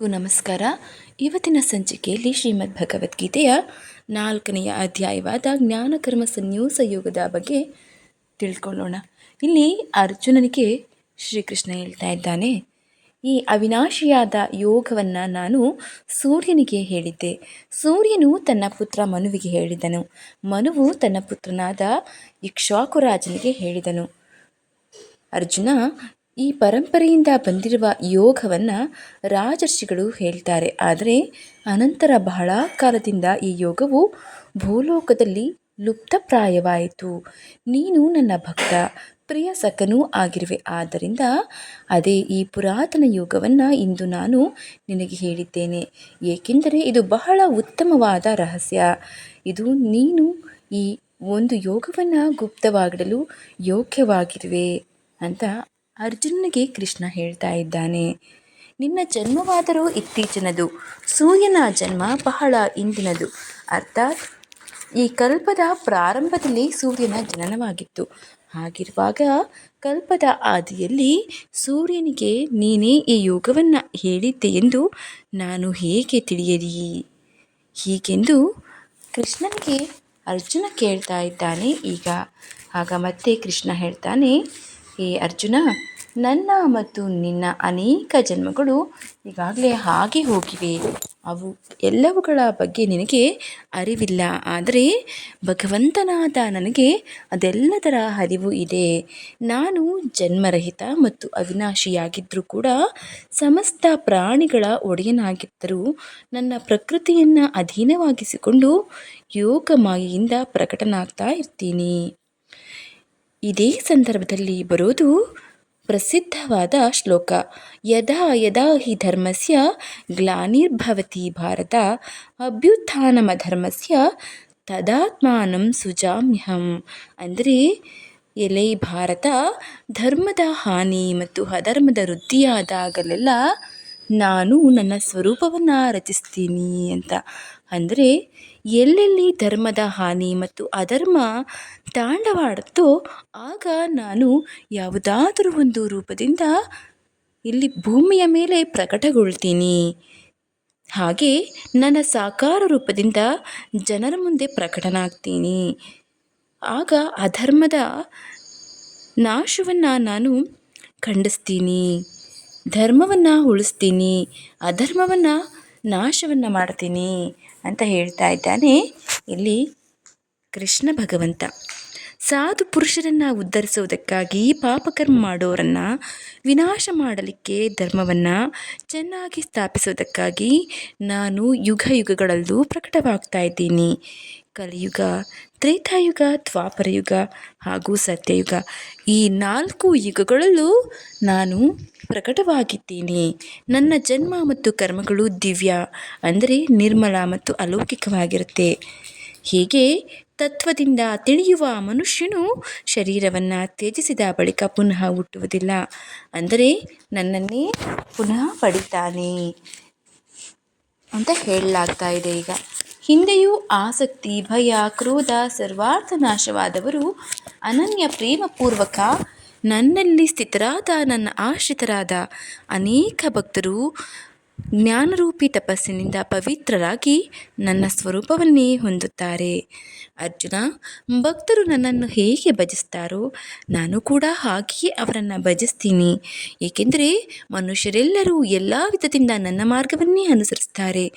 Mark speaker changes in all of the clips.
Speaker 1: ನಮಸ್ಕಾರ. ಇವತ್ತಿನ ಸಂಚಿಕೆಯಲ್ಲಿ ಶ್ರೀಮದ್ ಭಗವದ್ಗೀತೆಯ ನಾಲ್ಕನೆಯ ಅಧ್ಯಾಯವಾದ ಜ್ಞಾನಕರ್ಮ ಸನ್ಯೂಸ ಯೋಗದ ಬಗ್ಗೆ ತಿಳ್ಕೊಳ್ಳೋಣ. ಇಲ್ಲಿ ಅರ್ಜುನನಿಗೆ ಶ್ರೀಕೃಷ್ಣ ಹೇಳ್ತಾ ಇದ್ದಾನೆ, ಈ ಅವಿನಾಶಿಯಾದ ಯೋಗವನ್ನು ನಾನು ಸೂರ್ಯನಿಗೆ ಹೇಳಿದ್ದೆ. ಸೂರ್ಯನು ತನ್ನ ಪುತ್ರ ಮನುವಿಗೆ ಹೇಳಿದನು. ಮನುವು ತನ್ನ ಪುತ್ರನಾದ ಇಕ್ಷಾಕುರಾಜನಿಗೆ ಹೇಳಿದನು. ಅರ್ಜುನ ಈ ಪರಂಪರೆಯಿಂದ ಬಂದಿರುವ ಯೋಗವನ್ನು ರಾಜರ್ಷಿಗಳು ಹೇಳ್ತಾರೆ. ಆದರೆ, ಅನಂತರ ಬಹಳ ಕಾಲದಿಂದ ಈ ಯೋಗವು ಭೂಲೋಕದಲ್ಲಿ ಲುಪ್ತಪ್ರಾಯವಾಯಿತು. ನೀನು ನನ್ನ ಭಕ್ತ, ಪ್ರಿಯ ಸಖನೂ ಆಗಿರುವೆ. ಆದ್ದರಿಂದ ಅದೇ ಈ ಪುರಾತನ ಯೋಗವನ್ನು ಇಂದು ನಾನು ನಿನಗೆ ಹೇಳಿದ್ದೇನೆ. ಏಕೆಂದರೆ ಇದು ಬಹಳ ಉತ್ತಮವಾದ ರಹಸ್ಯ. ಇದು ನೀನು ಈ ಒಂದು ಯೋಗವನ್ನು ಗುಪ್ತವಾಗಿಡಲು ಯೋಗ್ಯವಾಗಿರುವೆ ಅಂತ ಅರ್ಜುನನಿಗೆ ಕೃಷ್ಣ ಹೇಳ್ತಾ ಇದ್ದಾನೆ, ನಿನ್ನ ಜನ್ಮವಾದರೂ ಇತ್ತೀಚಿನದು, ಸೂರ್ಯನ ಜನ್ಮ ಬಹಳ ಇಂದಿನದು. ಅರ್ಥಾತ್, ಈ ಕಲ್ಪದ ಪ್ರಾರಂಭದಲ್ಲಿ ಸೂರ್ಯನ ಜನನವಾಗಿತ್ತು. ಹಾಗಿರುವಾಗ ಕಲ್ಪದ ಆದಿಯಲ್ಲಿ ಸೂರ್ಯನಿಗೆ, ನೀನೇ ಈ ಯೋಗವನ್ನು ಹೇಳಿದ್ದೆ ಎಂದು ನಾನು ಹೇಗೆ ತಿಳಿಯಲಿ? ಹೀಗೆಂದು ಕೃಷ್ಣನಿಗೆ ಅರ್ಜುನ ಕೇಳ್ತಾ ಇದ್ದಾನೆ ಈಗ. ಆಗ ಮತ್ತೆ ಕೃಷ್ಣ ಹೇಳ್ತಾನೆ ಏ ಅರ್ಜುನ ನನ್ನ ಮತ್ತು ನಿನ್ನ ಅನೇಕ ಜನ್ಮಗಳು ಈಗಾಗಲೇ ಹಾಗೆ ಹೋಗಿವೆ. ಅವು ಎಲ್ಲವುಗಳ ಬಗ್ಗೆ ನಿನಗೆ ಅರಿವಿಲ್ಲ. ಆದರೆ ಭಗವಂತನಾದ ನನಗೆ ಅದೆಲ್ಲದರ ಅರಿವು ಇದೆ. ನಾನು ಜನ್ಮರಹಿತ ಮತ್ತು ಅವಿನಾಶಿಯಾಗಿದ್ದರೂ ಕೂಡ ಸಮಸ್ತ ಪ್ರಾಣಿಗಳ ಒಡೆಯನಾಗಿದ್ದರೂ ನನ್ನ ಪ್ರಕೃತಿಯನ್ನು ಅಧೀನವಾಗಿಸಿಕೊಂಡು ಯೋಗ ಮಾಯೆಯಿಂದ ಪ್ರಕಟನಾಗ್ತಾ ಇರ್ತೀನಿ. ಇದೇ ಸಂದರ್ಭದಲ್ಲಿ ಬರೋದು ಪ್ರಸಿದ್ಧವಾದ ಶ್ಲೋಕ. ಯದಾ ಯದಾ ಹಿ ಧರ್ಮಸ್ಯ ಗ್ಲಾನಿರ್ಭವತಿ ಭಾರತ, ಅಭ್ಯುತ್ಥಾನಮಧರ್ಮಸ್ಯ ತದಾತ್ಮಾನಂ ಸುಜಾಮ್ಯಹಂ. ಅಂದರೆ ಎಲೆ ಭಾರತ ಧರ್ಮದ ಹಾನಿ ಮತ್ತು ಅಧರ್ಮದ ವೃದ್ಧಿಯಾದಾಗಲೆಲ್ಲ ನಾನು ನನ್ನ ಸ್ವರೂಪವನ್ನು ರಚಿಸ್ತೀನಿ ಅಂತ. ಅಂದರೆ ಎಲ್ಲೆಲ್ಲಿ ಧರ್ಮದ ಹಾನಿ ಮತ್ತು ಅಧರ್ಮ ತಾಂಡವಾಡುತ್ತೋ ಆಗ ನಾನು ಯಾವುದಾದರೂ ಒಂದು ರೂಪದಿಂದ ಇಲ್ಲಿ ಭೂಮಿಯ ಮೇಲೆ ಪ್ರಕಟಗೊಳ್ತೀನಿ. ಹಾಗೆ ನನ್ನ ಸಾಕಾರ ರೂಪದಿಂದ ಜನರ ಮುಂದೆ ಪ್ರಕಟನಾಗ್ತೀನಿ. ಆಗ ಅಧರ್ಮದ ನಾಶವನ್ನು ನಾನು ಖಂಡಿಸ್ತೀನಿ. ಧರ್ಮವನ್ನು ಉಳಿಸ್ತೀನಿ. ಅಧರ್ಮವನ್ನು ನಾಶವನ್ನು ಮಾಡ್ತೀನಿ. ಅಂತ ಹೇಳ್ತಾ ಇದ್ದಾನೆ. ಇಲ್ಲಿ ಕೃಷ್ಣ ಭಗವಂತ. ಸಾಧು ಪುರುಷರನ್ನು ಉದ್ಧರಿಸೋದಕ್ಕಾಗಿ ಪಾಪಕರ್ಮ ಮಾಡೋರನ್ನು ವಿನಾಶ ಮಾಡಲಿಕ್ಕೆ ಧರ್ಮವನ್ನು ಚೆನ್ನಾಗಿ ಸ್ಥಾಪಿಸೋದಕ್ಕಾಗಿ ನಾನು ಯುಗ ಯುಗಗಳಲ್ಲೂ ಪ್ರಕಟವಾಗ್ತಾ ಇದ್ದೀನಿ. ಕಲಿಯುಗ ತ್ರೇತಾಯುಗ, ದ್ವಾಪರಯುಗ ಹಾಗೂ ಸತ್ಯಯುಗ. ಈ ನಾಲ್ಕು ಯುಗಗಳಲ್ಲೂ ನಾನು ಪ್ರಕಟವಾಗಿದ್ದೇನೆ. ನನ್ನ ಜನ್ಮ ಮತ್ತು ಕರ್ಮಗಳು ದಿವ್ಯ, ಅಂದರೆ ನಿರ್ಮಲ ಮತ್ತು ಅಲೌಕಿಕವಾಗಿರುತ್ತೆ. ಹೀಗೆ ತತ್ವದಿಂದ ತಿಳಿಯುವ ಮನುಷ್ಯನು ಶರೀರವನ್ನು ತ್ಯಜಿಸಿದ ಬಳಿಕ ಪುನಃ ಹುಟ್ಟುವುದಿಲ್ಲ, ಅಂದರೆ ನನ್ನನ್ನೇ ಪುನಃ ಪಡಿತಾನೆ ಅಂತ ಹೇಳಲಾಗ್ತಾ ಇದೆ ಈಗ. ಹಿಂದೆಯೂ ಆಸಕ್ತಿ, ಭಯ, ಕ್ರೋಧ ಸರ್ವಾರ್ಥ ನಾಶವಾದವರು ಅನನ್ಯ ಪ್ರೇಮಪೂರ್ವಕ ನನ್ನಲ್ಲಿ ಸ್ಥಿತರಾದ, ನನ್ನ ಆಶ್ರಿತರಾದ ಅನೇಕ ಭಕ್ತರು ಜ್ಞಾನರೂಪಿ ತಪಸ್ಸಿನಿಂದ ಪವಿತ್ರರಾಗಿ ನನ್ನ ಸ್ವರೂಪವನ್ನೇ ಹೊಂದುತ್ತಾರೆ. ಅರ್ಜುನ, ಭಕ್ತರು ನನ್ನನ್ನು ಹೇಗೆ ಭಜಿಸ್ತಾರೋ ನಾನು ಕೂಡ ಹಾಗೆಯೇ ಅವರನ್ನು ಭಜಿಸ್ತೀನಿ. ಏಕೆಂದರೆ ಮನುಷ್ಯರೆಲ್ಲರೂ ಎಲ್ಲ ವಿಧದಿಂದ ನನ್ನ ಮಾರ್ಗವನ್ನೇ ಅನುಸರಿಸ್ತಾರೆ.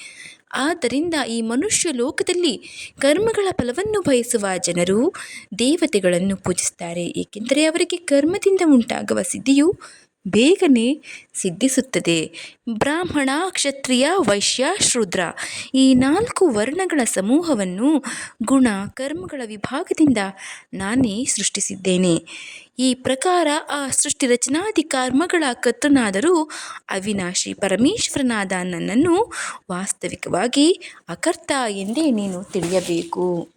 Speaker 1: ಆದ್ದರಿಂದ ಈ ಮನುಷ್ಯ ಲೋಕದಲ್ಲಿ ಕರ್ಮಗಳ ಫಲವನ್ನು ಬಯಸುವ ಜನರು ದೇವತೆಗಳನ್ನು ಪೂಜಿಸ್ತಾರೆ ಏಕೆಂದರೆ ಅವರಿಗೆ ಕರ್ಮದಿಂದ ಉಂಟಾಗುವ ಸಿದ್ಧಿಯು ಬೇಗನೆ ಸಿದ್ಧಿಸುತ್ತದೆ. ಬ್ರಾಹ್ಮಣ, ಕ್ಷತ್ರಿಯ, ವೈಶ್ಯ, ಶೂದ್ರ ಈ ನಾಲ್ಕು ವರ್ಣಗಳ ಸಮೂಹವನ್ನು ಗುಣ, ಕರ್ಮಗಳ ವಿಭಾಗದಿಂದ ನಾನೇ ಸೃಷ್ಟಿಸಿದ್ದೇನೆ. ಈ ಪ್ರಕಾರ ಆ ಸೃಷ್ಟಿ ರಚನಾದಿ ಕರ್ಮಗಳ ಕರ್ತನಾದರೂ ಅವಿನಾಶಿ ಪರಮೇಶ್ವರನಾದ ನನ್ನನ್ನು ವಾಸ್ತವಿಕವಾಗಿ ಅಕರ್ತ ಎಂದೇ ನೀನು ತಿಳಿಯಬೇಕು.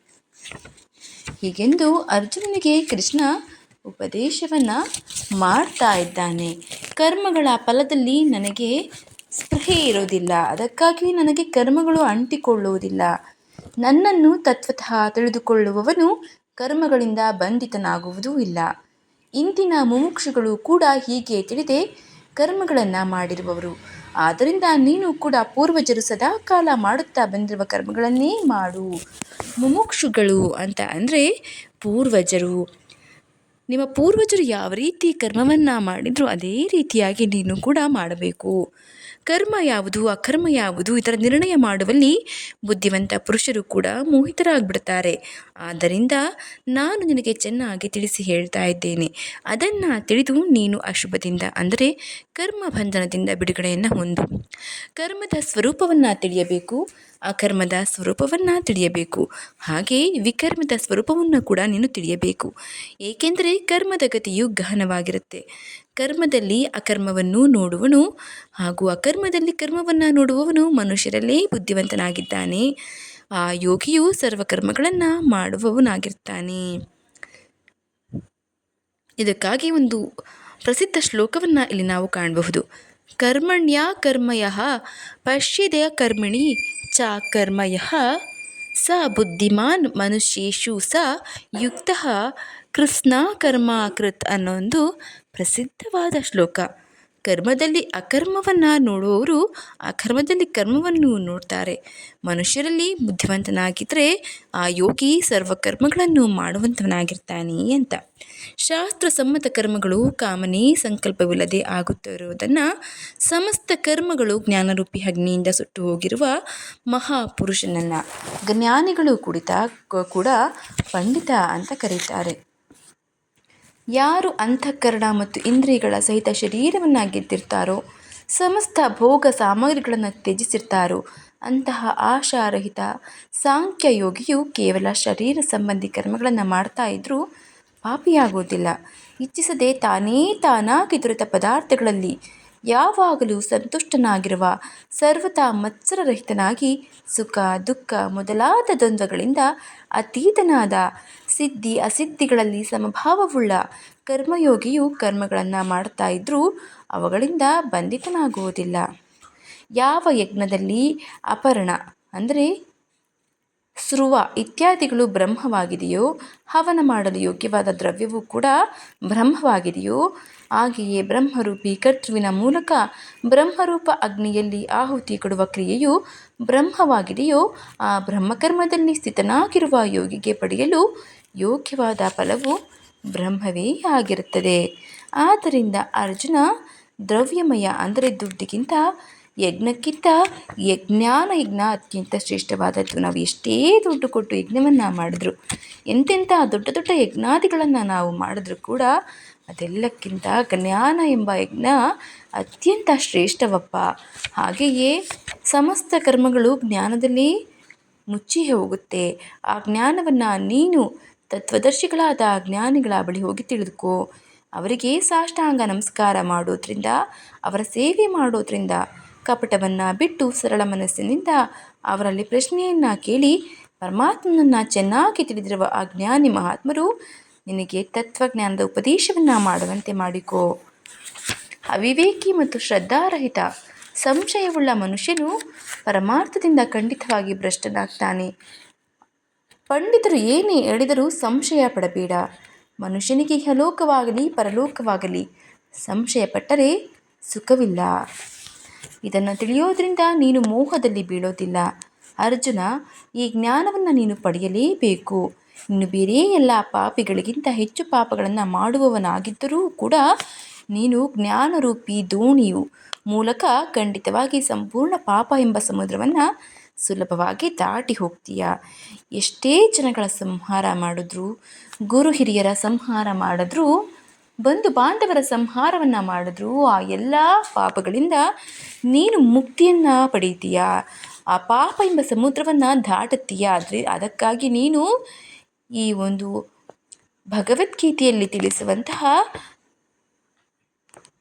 Speaker 1: ಹೀಗೆಂದು ಅರ್ಜುನನಿಗೆ ಕೃಷ್ಣ ಉಪದೇಶವನ್ನು ಮಾಡ್ತಾ ಇದ್ದಾನೆ. ಕರ್ಮಗಳ ಫಲದಲ್ಲಿ ನನಗೆ ಸ್ಪೃಹೆ ಇರೋದಿಲ್ಲ. ಅದಕ್ಕಾಗಿ ನನಗೆ ಕರ್ಮಗಳು ಅಂಟಿಕೊಳ್ಳುವುದಿಲ್ಲ. ನನ್ನನ್ನು ತತ್ವತಃ ತಿಳಿದುಕೊಳ್ಳುವವನು ಕರ್ಮಗಳಿಂದ ಬಂಧಿತನಾಗುವುದೂ ಇಲ್ಲ. ಇಂದಿನ ಮುಮುಕ್ಷುಗಳು ಕೂಡ ಹೀಗೆ ತಿಳಿದೆ ಕರ್ಮಗಳನ್ನು ಮಾಡಿರುವವರು. ಆದ್ದರಿಂದ ನೀನು ಕೂಡ ಪೂರ್ವಜರು ಸದಾಕಾಲ ಮಾಡುತ್ತಾ ಬಂದಿರುವ ಕರ್ಮಗಳನ್ನೇ ಮಾಡು. ಮುಮುಕ್ಷುಗಳು ಅಂತ ಅಂದರೆ ಪೂರ್ವಜರು. ನಿಮ್ಮ ಪೂರ್ವಜರು ಯಾವ ರೀತಿ ಕರ್ಮವನ್ನು ಮಾಡಿದ್ರು ಅದೇ ರೀತಿಯಾಗಿ ನೀನು ಕೂಡ ಮಾಡಬೇಕು. ಕರ್ಮ ಯಾವುದು, ಅಕರ್ಮ ಯಾವುದು, ಇದರ ನಿರ್ಣಯ ಮಾಡುವಲ್ಲಿ ಬುದ್ಧಿವಂತ ಪುರುಷರು ಕೂಡ ಮೋಹಿತರಾಗ್ಬಿಡ್ತಾರೆ. ಆದ್ದರಿಂದ ನಾನು ನಿನಗೆ ಚೆನ್ನಾಗಿ ತಿಳಿಸಿ ಹೇಳ್ತಾ ಇದ್ದೇನೆ. ಅದನ್ನು ತಿಳಿದು ನೀನು ಅಶುಭದಿಂದ, ಅಂದರೆ ಕರ್ಮ ಬಂಧನದಿಂದ ಬಿಡುಗಡೆಯನ್ನು ಹೊಂದು. ಕರ್ಮದ ಸ್ವರೂಪವನ್ನು ತಿಳಿಯಬೇಕು. ಅಕರ್ಮದ ಸ್ವರೂಪವನ್ನು ತಿಳಿಯಬೇಕು. ಹಾಗೆ ವಿಕರ್ಮದ ಸ್ವರೂಪವನ್ನು ಕೂಡ ನೀನು ತಿಳಿಯಬೇಕು. ಏಕೆಂದರೆ ಕರ್ಮದ ಗತಿಯು ಗಹನವಾಗಿರುತ್ತೆ. ಕರ್ಮದಲ್ಲಿ ಅಕರ್ಮವನ್ನು ನೋಡುವನು ಹಾಗೂ ಅಕರ್ಮದಲ್ಲಿ ಕರ್ಮವನ್ನು ನೋಡುವವನು ಮನುಷ್ಯರಲ್ಲೇ ಬುದ್ಧಿವಂತನಾಗಿದ್ದಾನೆ. ಆ ಯೋಗಿಯು ಸರ್ವಕರ್ಮಗಳನ್ನು ಮಾಡುವವನಾಗಿರ್ತಾನೆ. ಇದಕ್ಕಾಗಿ ಒಂದು ಪ್ರಸಿದ್ಧ ಶ್ಲೋಕವನ್ನು ಇಲ್ಲಿ ನಾವು ಕಾಣಬಹುದು. ಕರ್ಮಣ್ಯ ಕರ್ಮಯ, ಪಶ್ಯದಯ ಕರ್ಮಣಿ ಚ ಕರ್ಮಯ, ಸ ಬುದ್ಧಿಮಾನ್ ಮನುಷ್ಯೇಶು ಸ ಯುಕ್ತ ಕೃಷ್ಣ ಕರ್ಮ ಕೃತ್ ಅನ್ನೋ ಪ್ರಸಿದ್ಧವಾದ ಶ್ಲೋಕ. ಕರ್ಮದಲ್ಲಿ ಅಕರ್ಮವನ್ನು ನೋಡುವವರು ಅಕರ್ಮದಲ್ಲಿ ಕರ್ಮವನ್ನು ನೋಡ್ತಾರೆ. ಮನುಷ್ಯರಲ್ಲಿ ಬುದ್ಧಿವಂತನಾಗಿದ್ದರೆ ಆ ಯೋಗಿ ಸರ್ವಕರ್ಮಗಳನ್ನು ಮಾಡುವಂಥವನಾಗಿರ್ತಾನೆ ಅಂತ. ಶಾಸ್ತ್ರ ಸಮ್ಮತ ಕರ್ಮಗಳು ಕಾಮನೆ ಸಂಕಲ್ಪವಿಲ್ಲದೆ ಆಗುತ್ತಿರುವುದನ್ನು ಸಮಸ್ತ ಕರ್ಮಗಳು ಜ್ಞಾನರೂಪಿ ಅಗ್ನಿಯಿಂದ ಸುಟ್ಟು ಹೋಗಿರುವ ಮಹಾಪುರುಷನನ್ನು ಜ್ಞಾನಿಗಳು ಕುಡಿತ ಕೂಡ ಪಂಡಿತ ಅಂತ ಕರೀತಾರೆ. ಯಾರು ಅಂತಃಕರಣ ಮತ್ತು ಇಂದ್ರಿಯಗಳ ಸಹಿತ ಶರೀರವನ್ನು ಗೆದ್ದಿರ್ತಾರೋ ಸಮಸ್ತ ಭೋಗ ಸಾಮಗ್ರಿಗಳನ್ನು ತ್ಯಜಿಸಿರ್ತಾರೋ, ಅಂತಹ ಆಶಾರಹಿತ ಸಾಂಖ್ಯ ಯೋಗಿಯು ಕೇವಲ ಶರೀರ ಸಂಬಂಧಿ ಕರ್ಮಗಳನ್ನು ಮಾಡ್ತಾ ಇದ್ದರೂ ಪಾಪಿಯಾಗುವುದಿಲ್ಲ. ಇಚ್ಛಿಸದೆ ತಾನೇ ತಾನಾಗಿ ದೊರೆತ ಪದಾರ್ಥಗಳಲ್ಲಿ ಯಾವಾಗಲೂ ಸಂತುಷ್ಟನಾಗಿರುವ ಸರ್ವತಾ ಮತ್ಸರರಹಿತನಾಗಿ ಸುಖ, ದುಃಖ ಮೊದಲಾದ ದ್ವಂದ್ವಗಳಿಂದ ಅತೀತನಾದ ಸಿದ್ಧಿ ಅಸಿದ್ಧಿಗಳಲ್ಲಿ ಸಮಭಾವವುಳ್ಳ ಕರ್ಮಯೋಗಿಯು ಕರ್ಮಗಳನ್ನು ಮಾಡ್ತಾ ಇದ್ದರೂ ಅವುಗಳಿಂದ ಬಂಧಿತನಾಗುವುದಿಲ್ಲ. ಯಾವ ಯಜ್ಞದಲ್ಲಿ ಅಪರ್ಣ ಅಂದರೆ ಸ್ರುವ ಇತ್ಯಾದಿಗಳು ಬ್ರಹ್ಮವಾಗಿದೆಯೋ ಹವನ ಮಾಡಲು ಯೋಗ್ಯವಾದ ದ್ರವ್ಯವೂ ಕೂಡ ಬ್ರಹ್ಮವಾಗಿದೆಯೋ ಹಾಗೆಯೇ ಬ್ರಹ್ಮರೂಪಿ ಕರ್ತೃವಿನ ಮೂಲಕ ಬ್ರಹ್ಮರೂಪ ಅಗ್ನಿಯಲ್ಲಿ ಆಹುತಿ ಕೊಡುವ ಕ್ರಿಯೆಯು ಬ್ರಹ್ಮವಾಗಿದೆಯೋ ಆ ಬ್ರಹ್ಮಕರ್ಮದಲ್ಲಿ ಸ್ಥಿತನಾಗಿರುವ ಯೋಗಿಗೆ ಪಡೆಯಲು ಯೋಗ್ಯವಾದ ಫಲವು ಬ್ರಹ್ಮವೇ ಆಗಿರುತ್ತದೆ. ಆದ್ದರಿಂದ ಅರ್ಜುನ ದ್ರವ್ಯಮಯ ಅಂದರೆ ದುಡ್ಡಿಗಿಂತ ಯಜ್ಞಕ್ಕಿಂತ ಯಜ್ಞಾನ ಯಜ್ಞ ಅತ್ಯಂತ ಶ್ರೇಷ್ಠವಾದದ್ದು ನಾವು ಎಷ್ಟೇ ದುಡ್ಡು ಕೊಟ್ಟು ಯಜ್ಞವನ್ನು ಮಾಡಿದ್ರು, ಎಂತೆಂಥ ದೊಡ್ಡ ದೊಡ್ಡ ಯಜ್ಞಾದಿಗಳನ್ನು ನಾವು ಮಾಡಿದ್ರು ಕೂಡ ಅದೆಲ್ಲಕ್ಕಿಂತ ಜ್ಞಾನ ಎಂಬ ಯಜ್ಞ ಅತ್ಯಂತ ಶ್ರೇಷ್ಠವಪ್ಪ. ಹಾಗೆಯೇ ಸಮಸ್ತ ಕರ್ಮಗಳು ಜ್ಞಾನದಲ್ಲಿ ಮುಚ್ಚಿ ಹೋಗುತ್ತೆ. ಆ ಜ್ಞಾನವನ್ನು ನೀನು ತತ್ವದರ್ಶಿಗಳಾದ ಜ್ಞಾನಿಗಳ ಬಳಿ ಹೋಗಿ ತಿಳಿದುಕೋ. ಅವರಿಗೆ ಸಾಷ್ಟಾಂಗ ನಮಸ್ಕಾರ ಮಾಡೋದ್ರಿಂದ, ಅವರ ಸೇವೆ ಮಾಡೋದ್ರಿಂದ, ಕಪಟವನ್ನು ಬಿಟ್ಟು ಸರಳ ಮನಸ್ಸಿನಿಂದ ಅವರಲ್ಲಿ ಪ್ರಶ್ನೆಯನ್ನು ಕೇಳಿ, ಪರಮಾತ್ಮನನ್ನು ಚೆನ್ನಾಗಿ ತಿಳಿದಿರುವ ಆ ಜ್ಞಾನಿ ಮಹಾತ್ಮರು ನಿನಗೆ ತತ್ವಜ್ಞಾನದ ಉಪದೇಶವನ್ನು ಮಾಡುವಂತೆ ಮಾಡಿಕೋ. ಅವಿವೇಕಿ ಮತ್ತು ಶ್ರದ್ಧಾರಹಿತ, ಸಂಶಯವುಳ್ಳ ಮನುಷ್ಯನು ಪರಮಾರ್ಥದಿಂದ ಖಂಡಿತವಾಗಿ ಭ್ರಷ್ಟನಾಗ್ತಾನೆ. ಪಂಡಿತರು ಏನೇ ಹೇಳಿದರೂ ಸಂಶಯ ಪಡಬೇಡ. ಮನುಷ್ಯನಿಗೆ ಹಲೋಕವಾಗಲಿ, ಪರಲೋಕವಾಗಲಿ. ಸಂಶಯ ಪಟ್ಟರೆ ಸುಖವಿಲ್ಲ. ಇದನ್ನು ತಿಳಿಯೋದ್ರಿಂದ ನೀನು ಮೋಹದಲ್ಲಿ ಬೀಳೋದಿಲ್ಲ. ಅರ್ಜುನ, ಈ ಜ್ಞಾನವನ್ನು ನೀನು ಪಡೆಯಲೇಬೇಕು. ಇನ್ನು ಬೇರೆ ಎಲ್ಲ ಪಾಪಿಗಳಿಗಿಂತ ಹೆಚ್ಚು ಪಾಪಗಳನ್ನು ಮಾಡುವವನಾಗಿದ್ದರೂ ಕೂಡ ನೀನು ಜ್ಞಾನರೂಪಿ ದೋಣಿಯು ಮೂಲಕ ಖಂಡಿತವಾಗಿ ಸಂಪೂರ್ಣ ಪಾಪ ಎಂಬ ಸಮುದ್ರವನ್ನು ಸುಲಭವಾಗಿ ದಾಟಿ ಹೋಗ್ತೀಯ? ಎಷ್ಟೇ ಜನಗಳ ಸಂಹಾರ ಮಾಡಿದ್ರು, ಗುರು ಹಿರಿಯರ ಸಂಹಾರ ಮಾಡಿದ್ರು, ಬಂಧು ಬಾಂಧವರ ಸಂಹಾರವನ್ನು ಮಾಡಿದ್ರು, ಆ ಎಲ್ಲ ಪಾಪಗಳಿಂದ ನೀನು ಮುಕ್ತಿಯನ್ನು ಪಡೀತೀಯ? ಆ ಪಾಪ ಎಂಬ ಸಮುದ್ರವನ್ನು ದಾಟುತ್ತೀಯ? ಆದರೆ ಅದಕ್ಕಾಗಿ ನೀನು ಈ ಒಂದು ಭಗವದ್ಗೀತೆಯಲ್ಲಿ ತಿಳಿಸುವಂತಹ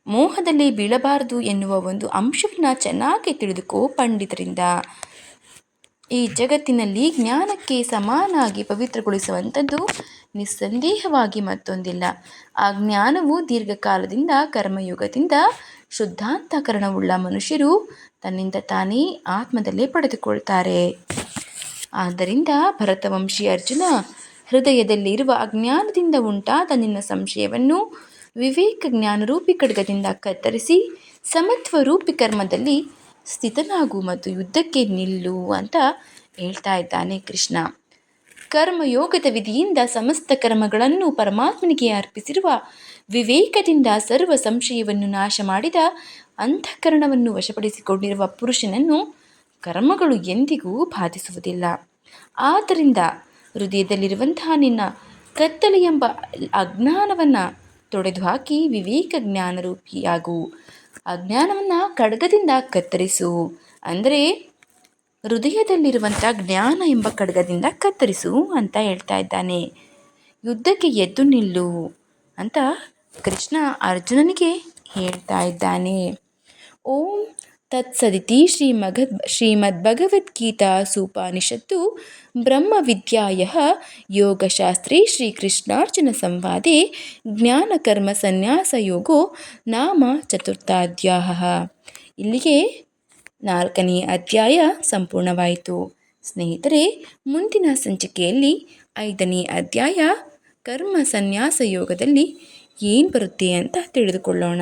Speaker 1: ಮೋಹದಲ್ಲಿ ಬೀಳಬಾರದು ಎನ್ನುವ ಒಂದು ಅಂಶವನ್ನು ಚೆನ್ನಾಗಿ ತಿಳಿದುಕೋ ಪಂಡಿತರಿಂದ. ಈ ಜಗತ್ತಿನಲ್ಲಿ ಜ್ಞಾನಕ್ಕೆ ಸಮಾನಾಗಿ ಪವಿತ್ರಗೊಳಿಸುವಂಥದ್ದು ನಿಸ್ಸಂದೇಹವಾಗಿ ಮತ್ತೊಂದಿಲ್ಲ. ಆ ಜ್ಞಾನವು ದೀರ್ಘಕಾಲದಿಂದ ಕರ್ಮಯುಗದಿಂದ ಶುದ್ಧಾಂತಕರಣವುಳ್ಳ ಮನುಷ್ಯರು ತನ್ನಿಂದ ತಾನೇ ಆತ್ಮದಲ್ಲೇ ಪಡೆದುಕೊಳ್ತಾರೆ. ಆದ್ದರಿಂದ ಭರತವಂಶಿ ಅರ್ಜುನ ಹೃದಯದಲ್ಲಿರುವ ಅಜ್ಞಾನದಿಂದ ಉಂಟಾದ ನಿನ್ನ ಸಂಶಯವನ್ನು ವಿವೇಕ ಜ್ಞಾನರೂಪಿ ಖಡ್ಗದಿಂದ ಕತ್ತರಿಸಿ ಸಮತ್ವರೂಪಿ ಕರ್ಮದಲ್ಲಿ ಸ್ಥಿತನಾಗು ಮತ್ತು ಯುದ್ಧಕ್ಕೆ ನಿಲ್ಲು ಅಂತ ಹೇಳ್ತಾ ಇದ್ದಾನೆ ಕೃಷ್ಣ. ಕರ್ಮಯೋಗದ ವಿಧಿಯಿಂದ ಸಮಸ್ತ ಕರ್ಮಗಳನ್ನು ಪರಮಾತ್ಮನಿಗೆ ಅರ್ಪಿಸಿರುವ ವಿವೇಕದಿಂದ ಸರ್ವ ಸಂಶಯವನ್ನು ನಾಶ ಮಾಡಿದ ಅಂತಃಕರಣವನ್ನು ವಶಪಡಿಸಿಕೊಂಡಿರುವ ಪುರುಷನನ್ನು ಕರ್ಮಗಳು ಎಂದಿಗೂ ಬಾಧಿಸುವುದಿಲ್ಲ. ಆದ್ದರಿಂದ ಹೃದಯದಲ್ಲಿರುವಂತಹ ನಿನ್ನ ಕತ್ತಲೆ ಎಂಬ ಅಜ್ಞಾನವನ್ನು ತೊಡೆದುಹಾಕಿ ವಿವೇಕ ಜ್ಞಾನರೂಪಿಯಾಗು. ಅಜ್ಞಾನವನ್ನು ಖಡ್ಗದಿಂದ ಕತ್ತರಿಸು. ಅಂದರೆ ಹೃದಯದಲ್ಲಿರುವಂಥ ಜ್ಞಾನ ಎಂಬ ಖಡ್ಗದಿಂದ ಕತ್ತರಿಸು ಅಂತ ಹೇಳ್ತಾ ಇದ್ದಾನೆ. ಯುದ್ಧಕ್ಕೆ ಎದ್ದು ನಿಲ್ಲು ಅಂತ ಕೃಷ್ಣ ಅರ್ಜುನನಿಗೆ ಹೇಳ್ತಾ ಇದ್ದಾನೆ. ಓಂ ತತ್ಸದಿತಿ ಶ್ರೀಮದ್ ಶ್ರೀಮದ್ಭಗವದ್ಗೀತಾ ಸೂಪಾನಿಷತ್ತು ಬ್ರಹ್ಮವಿದ್ಯಾಯ ಯೋಗಶಾಸ್ತ್ರಿ ಶ್ರೀಕೃಷ್ಣಾರ್ಜುನ ಸಂವಾದೆ ಜ್ಞಾನಕರ್ಮ ಸನ್ಯಾಸ ಯೋಗೋ ನಾಮ ಚತುರ್ಥಾಧ್ಯಾಯ ಇಲ್ಲಿಗೆ ನಾಲ್ಕನೇ ಅಧ್ಯಾಯ ಸಂಪೂರ್ಣವಾಯಿತು. ಸ್ನೇಹಿತರೆ, ಮುಂದಿನ ಸಂಚಿಕೆಯಲ್ಲಿ ಐದನೇ ಅಧ್ಯಾಯ ಕರ್ಮ ಸನ್ಯಾಸ ಯೋಗದಲ್ಲಿ ಏನು ಬರುತ್ತೆ ಅಂತ ತಿಳಿದುಕೊಳ್ಳೋಣ.